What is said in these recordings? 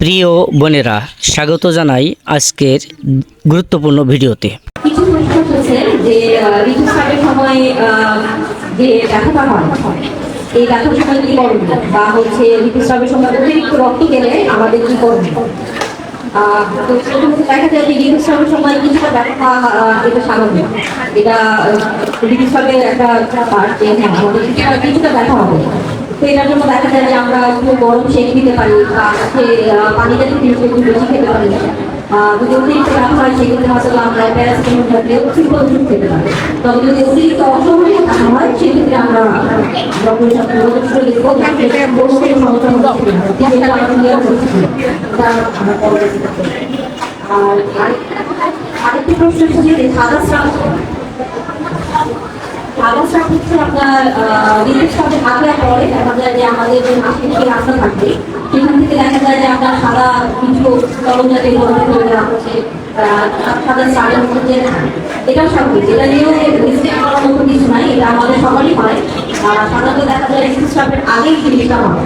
প্রিয় বোনেরা, স্বাগত জানাই আজকের গুরুত্বপূর্ণ ভিডিওতে। ঋতুস্রাবের সময় কিছুটা ব্যথা এটা স্বাভাবিক। এটা ঋতুস্রাবের একটা পার্ট, যে হ্যাঁ আমাদের কিছুটা ব্যথা হবে। তো এটার জন্য দেখা যায় যে আমরা একটু গরম সেক দিতে পারি বা হচ্ছে আহ, পানি জাতীয় একটু বেশি খেতে পারি। যদি অতিরিক্ত ব্যথা হয় সেক্ষেত্রে হয়তো আমরা প্যারাসিটামল থাকলে অতিরিক্ত ওষুধ খেতে পারি। তবে যদি অতিরিক্ত অসহনীয় ব্যথা হয় সেক্ষেত্রে আমরা ডক্টরের। আর আরেক- আরেকটি প্রশ্ন হচ্ছে সাদা স্রাব স্রাব হচ্ছে আপনার আহ, ঋতুস্রাবের থাকলে পরে দেখা যায় যে আমাদের যে মাসিক রাস্তা থাকবে। সেখান থেকে দেখা যায় যে আপনার সাদা কিছু কর্মচারী জাতীয় গঠন হয়ে হচ্ছে সাদা স্রাবের মধ্যে এটা নিয়েও মিস্টেক করার মতো কিছু নাই এটা আমাদের সবারই হয়। সাধারণত দেখা যায় আগেই জিনিসটা হয়।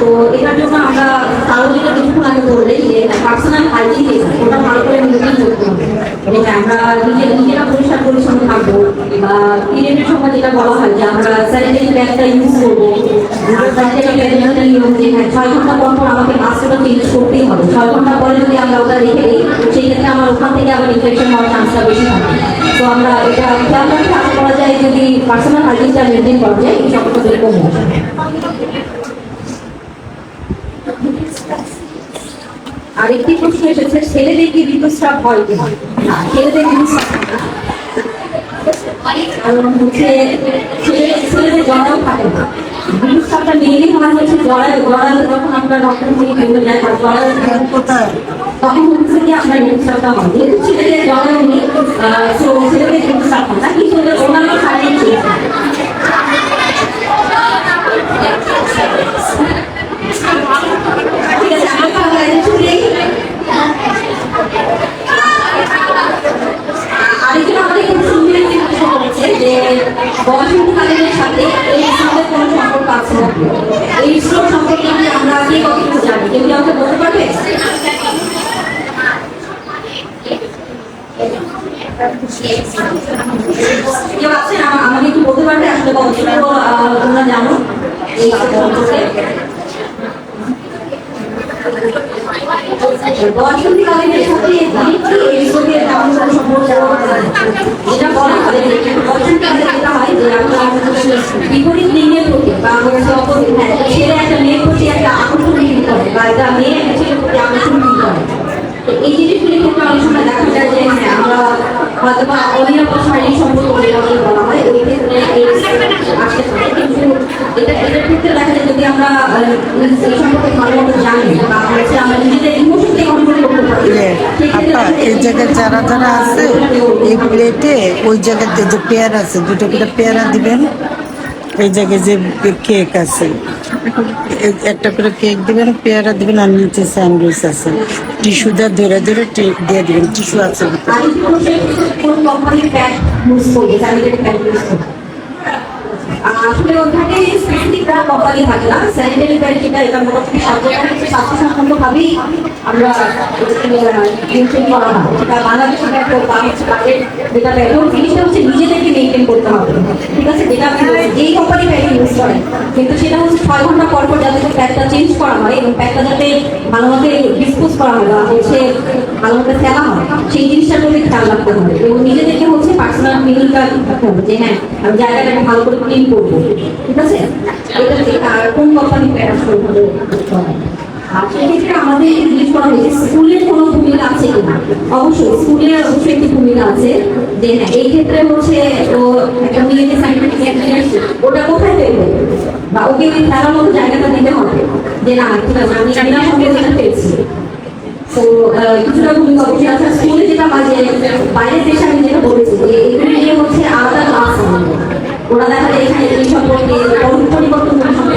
তো এটার জন্য আমরা তারও যেটা কিছুক্ষণ আগে বললেন যে পার্সোনাল হাইজিন ওটা ভালো করে মেনটেন করতে হবে। এবং আমরা নিজে নিজেরা পরিষ্কার পরিচ্ছন্ন থাকব। বা পিরিয়ডের সময় যেটা বলা হয় যে আমরা স্যানিটারি প্যাডটা ইউজ করব। হ্যাঁ ছয় ঘণ্টা পর আমাকে মাস্কটা চেঞ্জ করতেই হবে। ছয় ঘণ্টা পরে যদি আমরা ওটা রেখে দিই সেই ক্ষেত্রে আমার ওখান থেকে আবার ইনফেকশন হওয়ার চান্সটা বেশি তো আমরা এটা করা পার্সোনাল হাইজিনটা মেনটেন করা যায় আরেকটি প্রশ্ন এসেছে, ছেলেদের কি ঋতুস্রাব হয় না, ছেলেদের ঋতুস্রাব ছেলেদের থাকে না। ঋতুস্রাবটা হয় কি ছেলেদের চিকিৎসা ঠিক আছে আমরা তাহলে শুনে আরেকজন আমাদের খুব সুন্দর একটি প্রশ্ন করেছে যে বয়সন্ধিকালীনের সাথে এই ইসলামের কোনো সম্পর্ক আছে এই ইসলাম সম্পর্কে কি আমরা কে কতটুকু জানি? কেউ কি আমাকে বলতে পারবে? কেউ আছেন? আমাকে একটু বলতে পারবে? আসলে কতটুকু তোমরা জানো এই সম্পর্কে। বয়সন্ধিকালীনের সাথে এই রোগের সম্পর্ক যেটা বলা হয়। যে বিপরীত লিঙ্গের প্রতি বা হচ্ছে অপোজিট হ্যাঁ ছেলে একটা মেয়ের প্রতি একটা আকর্ষণ করে বা একটা মেয়ে একটা ছেলের প্রতি আকর্ষণ করে। এই জিনিসগুলি ক্ষেত্রে অনেক দেখা হয়তো বা অনিরাপদ শারীরিক সম্পর্ক যেটাকে বলা হয় ওই ক্ষেত্রে আসতে পারে কিন্তু এটা এটার ক্ষেত্রে দেখা যায় যদি আমরা সেই সম্পর্কে ভালো মতো জানি বা হচ্ছে আমরা নিজেদের ইমোশনকে কন্ট্রোল করতে পারি। এই জায়গায় যারা যারা আছে এই প্লেটে ওই জায়গাতে যে পেয়ার আছে দুটো করে পেয়ারা দিবেন। এই জায়গায় যে কেক আছে একটা করে কেক দেবেন পেয়ারা দিবেন, আর নিচে স্যান্ডউইচ আছে। টিস্যু দা ধরে ধরে দিয়ে দেবেন টিস্যু আছে আসলে ওখানে কোনো কোম্পানি থাকে যেটা এটা মোটামুটি সব হচ্ছে স্বাস্থ্যসম্মত ভাবেই আমরা মেনটেন করা সেটা বাংলাদেশে প্যাড হোক বা হচ্ছে বাইরের যেটা প্যাড জিনিসটা হচ্ছে নিজেদেরকে করতে হবে। ঠিক আছে? যেটা কোম্পানি প্যাড কিন্তু সেটা হচ্ছে ছয় ঘণ্টা পর পর যাতে প্যাডটা চেঞ্জ করা হয় এবং প্যাডটা যাতে ভালোভাবে ডিসপোজ করা হয় বা হচ্ছে ভালোভাবে ফেলা হয়, সেই জিনিসটার প্রতি খেয়াল রাখতে হবে। এবং নিজেদেরকে হচ্ছে পার্সোনাল হবে যে হ্যাঁ আমি জায়গাটাকে ভালো করে ক্লিন করব ঠিক আছে? এটা থেকে আর কোন কোম্পানি করতে হবে। আর সেক্ষেত্রে আমাদের জিজ্ঞেস করা হয়েছে স্কুলের কোনো ভূমিকা আছে কিনা? অবশ্যই স্কুলের অবশ্যই একটি ভূমিকা আছে। যে হ্যাঁ এই ক্ষেত্রে হচ্ছে ও একটা মেয়েকে সাইন্টিফিক ওটা কোথায় ফেলবে বা ওকে ওই খেলার মতো জায়গাটা দিতে হবে। যে না ঠিক আছে, আমি বিনা যেটা পেয়েছি। তো কিছুটা ভূমিকা অবশ্যই আছে। স্কুলে যেটা যে বাইরের দেশে আমি যেটা বলেছি যে এগুলো হচ্ছে আলাদা ক্লাস ওরা দেখা যায় এখানে এই সম্পর্কে পরিবর্তন সম্পর্কে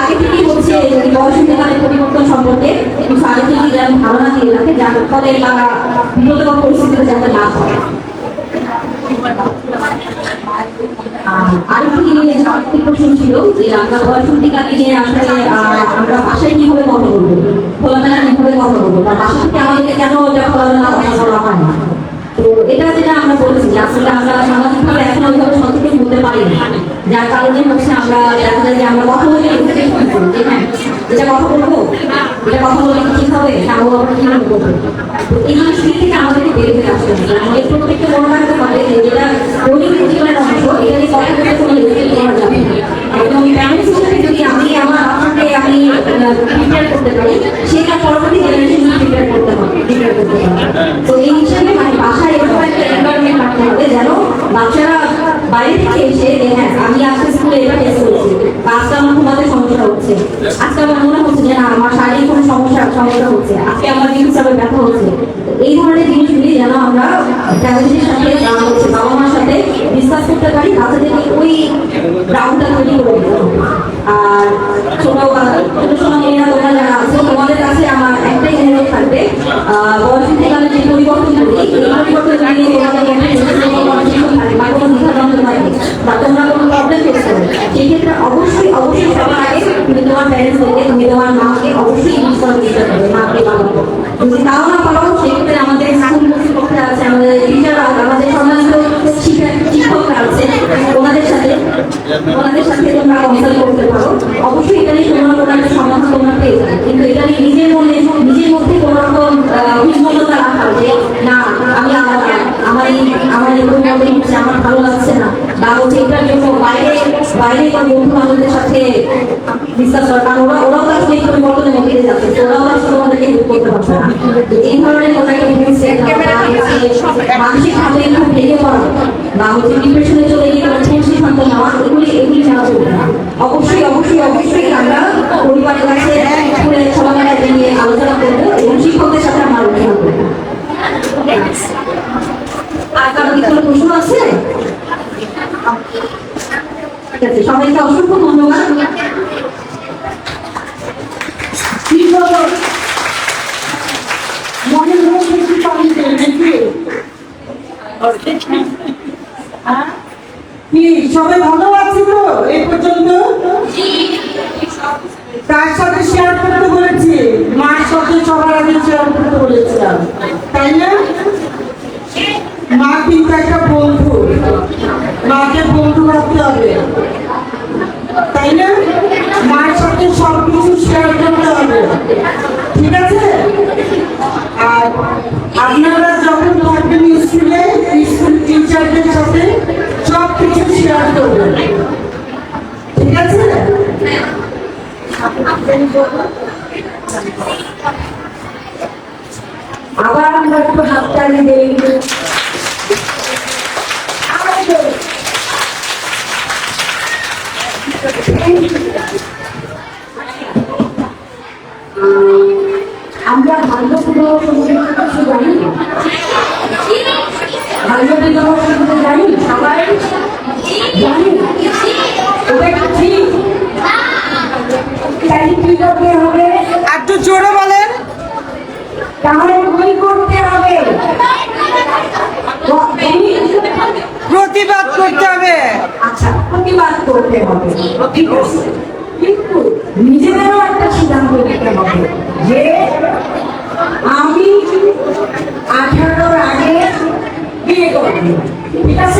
আগে থেকেই হচ্ছে বয়সন্ধিকালের পরিবর্তন সম্পর্কে। কিছু যেন ধারণা দিয়ে রাখে যার ফলে তারা বিপদকর পরিস্থিতিতে যাতে না আহ, আরেকটি জিনিস আরেকটি প্রশ্ন ছিল যে আমরা বয়সন্ধিকালে নিয়ে আসলে আমরা বাসায় কীভাবে কথা বলব? খোলামেলা কীভাবে কথা বলব? বা বাসা থেকে আমাদেরকে কেন এটা খোলামেলা কথা বলা হয় না? তো এটা যেটা আমরা বলেছি যে আসলে আমরা সামাজিকভাবে এখন ওইভাবে সচেতন হতে পারি যার কারণে হচ্ছে আমরা দেখা যায় যে আমরা কথা বলে যে হ্যাঁ এটা কথা বলব? এটা কথা বলে ঠিক হবে? না ও আমরা কীভাবে বলব এই জিনিসটি থেকে আমাদেরকে বের হয়ে আসতে হবে। আমাদের প্রত্যেককে মনে রাখতে হবে যে যেটা দৈনিক জীবনের অংশ, এটা নিয়ে কথা বলে কোনো রেসপেক্ট করা যাবে একদম প্যারেন্টস হিসেবে যদি আমি আমার আপনাকে আমি প্রিপেয়ার করতে পারি সেটা পরবর্তী জেনারেশন প্রিপেয়ার করতে হবে তো এই হিসেবে মানে বাসায় এরকম একটা এনভায়রনমেন্ট রাখতে হবে যেন বাচ্চারা বাইরে থেকে এসে হ্যাঁ আমি আজকে স্কুলে এটা ফেস করেছি বা আজকে আমার ঘুমাতে সমস্যা হচ্ছে। আজকে আমার মনে হচ্ছে যে না আমার শারীরিক কোনো সমস্যা সমস্যা হচ্ছে আজকে আমার চিকিৎসাবে ব্যথা হচ্ছে। এই ধরনের জিনিসগুলি যেন আমরা ফ্যামিলির সাথে বাবা মার সাথে ডিসকাস করতে পারি বাচ্চাদেরকে ওই গ্রাউন্ডটা তৈরি করে দিতে আর ছোট ছোট ছোট মেয়েরা তোমরা যারা আছো তোমাদের কাছে আমার একটাই অনুরোধ থাকবে আহ, বয়সন্ধিকালের যে পরিবর্তনগুলি এই পরিবর্তনগুলি তোমাদের কনসাল্ট করতে পারো। অবশ্যই এটা নিয়ে তোমরা কোনো একটা সমাধান তোমরা পেয়ে যাবে। কিন্তু এটা নিয়ে নিজের মনে নিজের মধ্যে কোনো রকম অভিজ্ঞতা রাখা যে না আমি আমার আমার এই আমার এই পরিবর্তন হচ্ছে আমার ভালো লাগছে না। বা হচ্ছে এটার জন্য বাইরে বাইরে কোনো বন্ধু বান্ধবদের সাথে ডিসকাস করা কারণ ওরা ওরাও আসলে এই পরিবর্তনের মধ্যে যাচ্ছে। ওরাও আসলে তোমাদেরকে হেল্প করতে পারছে না। এই ধরনের কোনো একটা মানসিকভাবে খুব ভেঙে পড়া। বা হচ্ছে ডিপ্রেশনে চলে গিয়ে কোনো ভুল সিদ্ধান্ত নেওয়া এগুলি এগুলি নেওয়া চলবে না অবশ্যই অবশ্যই অবশ্যই আমরা পরিবারের কাছে স্কুলে সবাই নিয়ে আলোচনা করব এবং শিক্ষকদের সাথে আমরা আলোচনা করব আর কারও কি কোনো প্রশ্ন আছে সবাইকে অসংখ্য ধন্যবাদ নাকি? হ্যাঁ? কি সবাই ভালো আছে তো? এই পর্যন্ত? কার সাথে শেয়ার করতে বলেছি। মার সাথে সবার আগে শেয়ার করতে বলেছিলাম। তাই না? মা কিন্তু একটা বন্ধু। মাকে বন্ধু ভাবতে হবে। তাই না? মার সাথে সব কিছু শেয়ার করতে হবে। ঠিক আছে? আর আপনারা যখন থাকবেন স্কুলে সাথে সব কিছু শেয়ার করবেন ঠিক আছে? আবার আমরা একটু হাততালি দেই। আমরা জানি ভাগ্য বিবাহ সম্বন্ধে জানি সবাই জানি ওটা কি ঠিক তাই কি করতে হবে? একটু জোরে বলেন। তাহলে বই করতে হবে। প্রতিবাদ করতে হবে। আচ্ছা প্রতিবাদ করতে হবে। ঠিক আছে। কিন্তু নিজেদেরও একটা সিদ্ধান্ত নিতে হবে যে আমি আঠারোর আগে বিয়ে করব।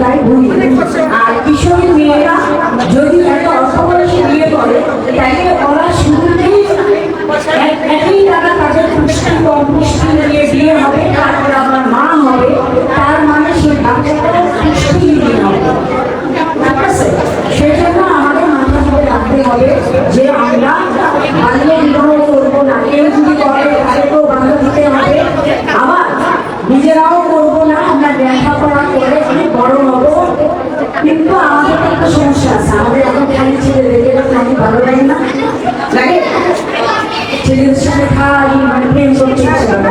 তাই ভুলি আর কিশোরী মেয়েরা যদি একটা অল্পবয়সী বিয়ে করে তাকে ওরা শুরুতেই একই তারা তাদের পুষ্টি কম পুষ্টি নিয়ে বিয়ে হবে। লেখাপড়া করে আমি বড় হব। কিন্তু আমাদের একটা সমস্যা আছে। আমাদের এখন খালি ছেলেদেরকে খালি ভালো লাগে না। লাগে? ছেলেদের সাথে খাই মানে প্রেম করতে ইচ্ছা করে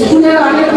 স্কুলের অনেক